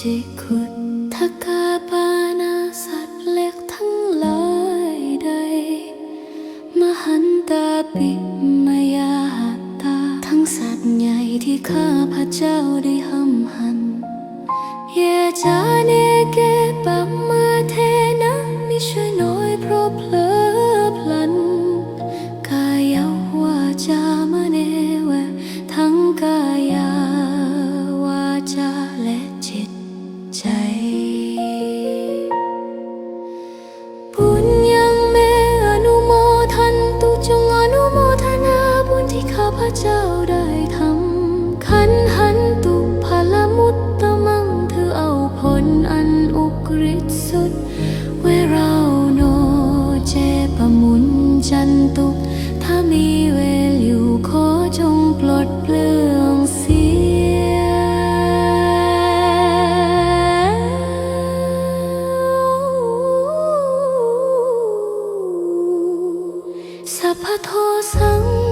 จิคุตทกาปานาสัตว์เล็กทั้งหลายใด มหันตาปิมายาตา ทั้งสัตว์ใหญ่ที่ข้าพระเจ้าได้ห้ำหัน เยจาเนเกปัมมาเทนะมิช่วยน้อยเพราะเพลอพลัน กายาวาจามเนเวทั้งกาย ขันหันตุพลุตตมังเธอเอาผลอันอุกฤษสุด เวเราโนเจปมุนจันตุถ้ามีเวลอยู่ขอจงปลดเปลืองเสีย สัพพโทสัง